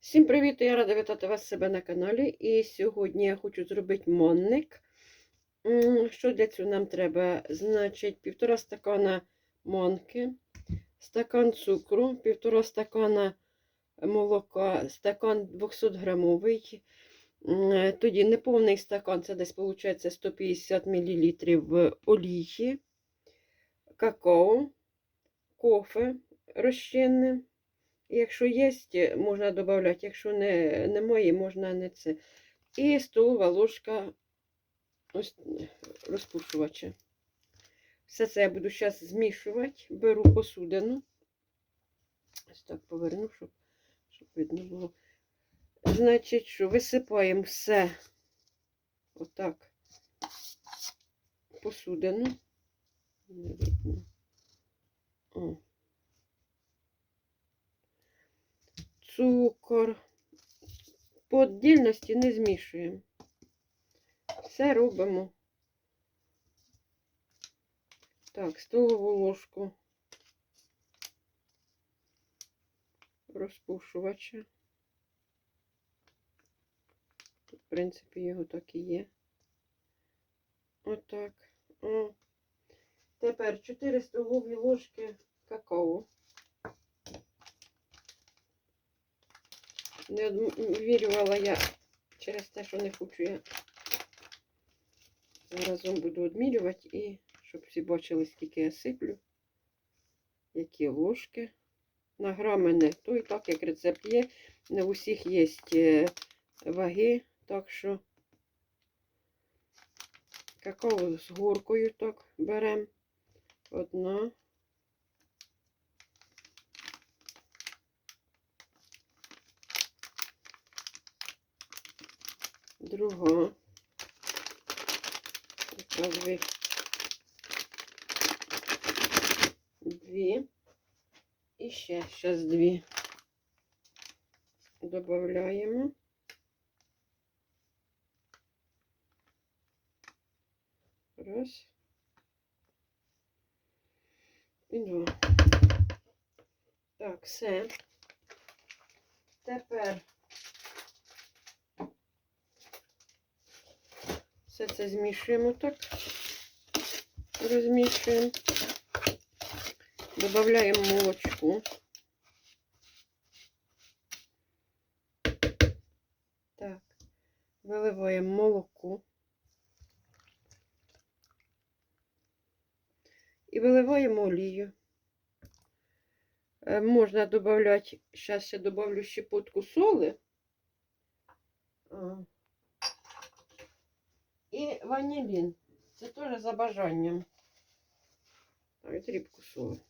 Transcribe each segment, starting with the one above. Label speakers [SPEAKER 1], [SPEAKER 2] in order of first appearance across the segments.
[SPEAKER 1] Всім привіт! Я рада вітати вас себе на каналі. І сьогодні я хочу зробити монник. Що для цього нам треба? Значить, півтора стакана монки, стакан цукру, півтора стакана молока, стакан 200 грамовий. Тоді неповний стакан, це десь виходить 150 мл олії, какао, кофе розчинне. Якщо є, можна додати, якщо не, немає, можна не це. І столова ложка ось, розпушувача. Все це я буду зараз змішувати. Беру посудину. Ось так поверну, щоб, щоб видно було. Значить, що висипаємо все отак посудину. Не видно. О. цукор. По віддільності не змішуємо. Все робимо. Так, столову ложку розпушувача. В принципі, його так і є. Отак. О. Тепер 4 столові ложки какао. Не відмірювала я через те, що не хочу я заразом буду відмірювати і щоб всі бачили, скільки я сиплю, які ложки. На грами не то і так, як рецепт є. Не у всіх є е, ваги, так що какао з горкою так беремо. Одна. Друга. Така дві. Дві. І ще зараз дві. Добавляємо. Раз. І два. Так, все. Тепер Все це змішуємо так. Розмішуємо. Додаємо молочку. Так, виливаємо молоко. І виливаємо олію. Е, Можна додати, зараз я добавлю щепотку соли. І ванілін. Це теж за бажанням. Так, дрібку соли.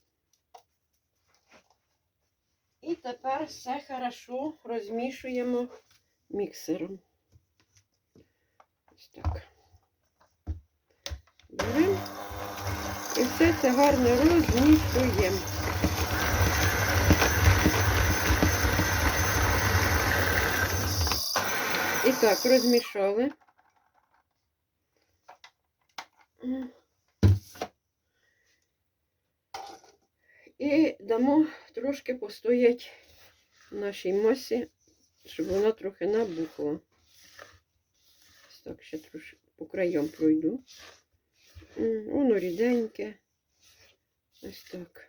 [SPEAKER 1] І тепер все хорошо розмішуємо міксером. Ось так. Беремо. І все це гарно розмішуємо. І так, розмішали. І дамо трошки постоять нашій масі, щоб вона трохи набухла. Так, ще трошки по краям пройду. Воно ріденьке. Ось так.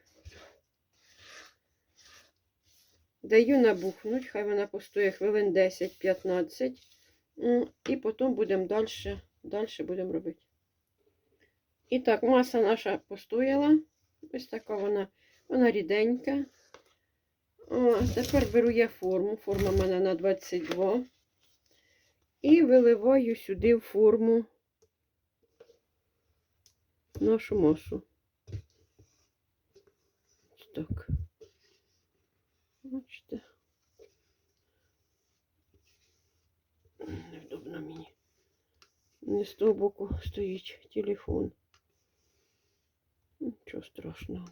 [SPEAKER 1] Даю набухнуть, хай вона постоє хвилин 10-15. І потім будемо далі, далі будемо робити. І так, маса наша постояла. Ось така вона, вона ріденька. О, тепер беру я форму. Форма в мене на 22. І виливаю сюди в форму нашу масу. Ось так. Бачите. Невдобно мені. Не з того боку стоїть телефон. Нічого страшного.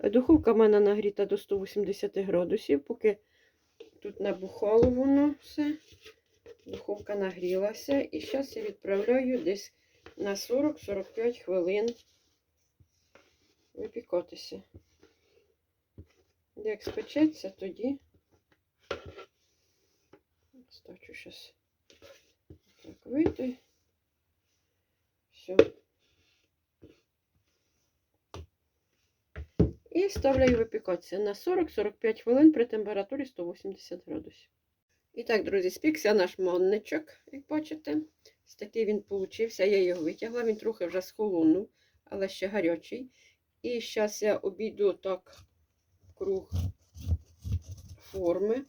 [SPEAKER 1] Духовка в мене нагріта до 180 градусів, поки тут набухало воно все. Духовка нагрілася. І зараз я відправляю десь на 40-45 хвилин випікатися. Як спечеться, тоді Стачу зараз так вийти. Все. І ставляю випікатися на 40-45 хвилин при температурі 180 градусів. І так, друзі, спікся наш монничок, як бачите. Такий він получився. Я його витягла, він трохи вже схолонув, але ще гарячий. І зараз я обійду так круг форми.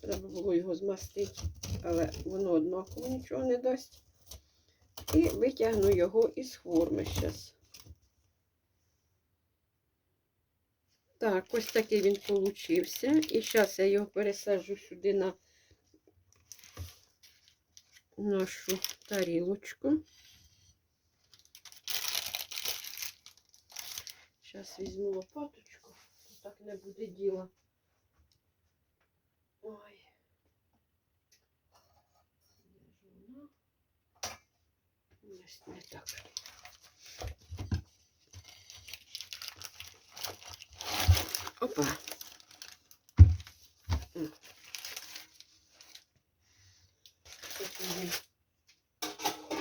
[SPEAKER 1] Треба було його змастити, але воно однаково нічого не дасть. І витягну його із форми зараз. Так, ось такий він получився. І зараз я його пересаджу сюди на нашу тарілочку. Зараз візьму лопаточку, так не буде діла. Ой. Ось не так. Опа.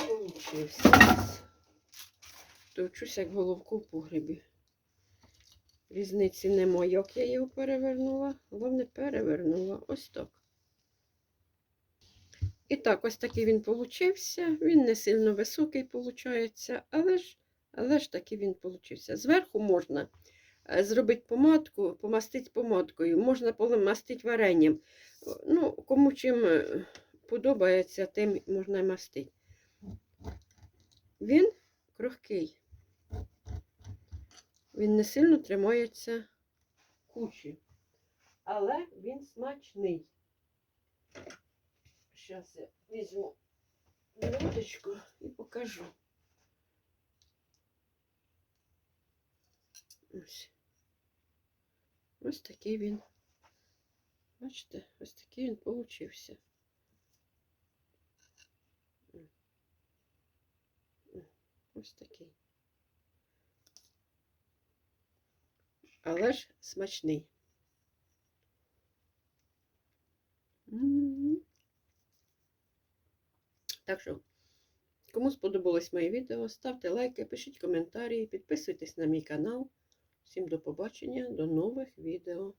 [SPEAKER 1] Получився. Як головку в погребі. Різниці нема, як я його перевернула. Головне, перевернула. Ось так. І так, ось такий він получився. Він не сильно високий, виходить, але ж, але ж таки він получився. Зверху можна зробити помадку, помастити помадкою, можна помастити варенням. Ну, кому чим е, подобається, тим можна мастити. Він крохкий. Він не сильно тримається кучі, але він смачний. Зараз я візьму минуточку і покажу. Ось. Ось такий він. Бачите, ось такий він получився. Ось такий. Але ж смачний. М. Так що, кому сподобалось моє відео, ставте лайки, пишіть коментарі, підписуйтесь на мій канал. Всім до побачення, до нових відео.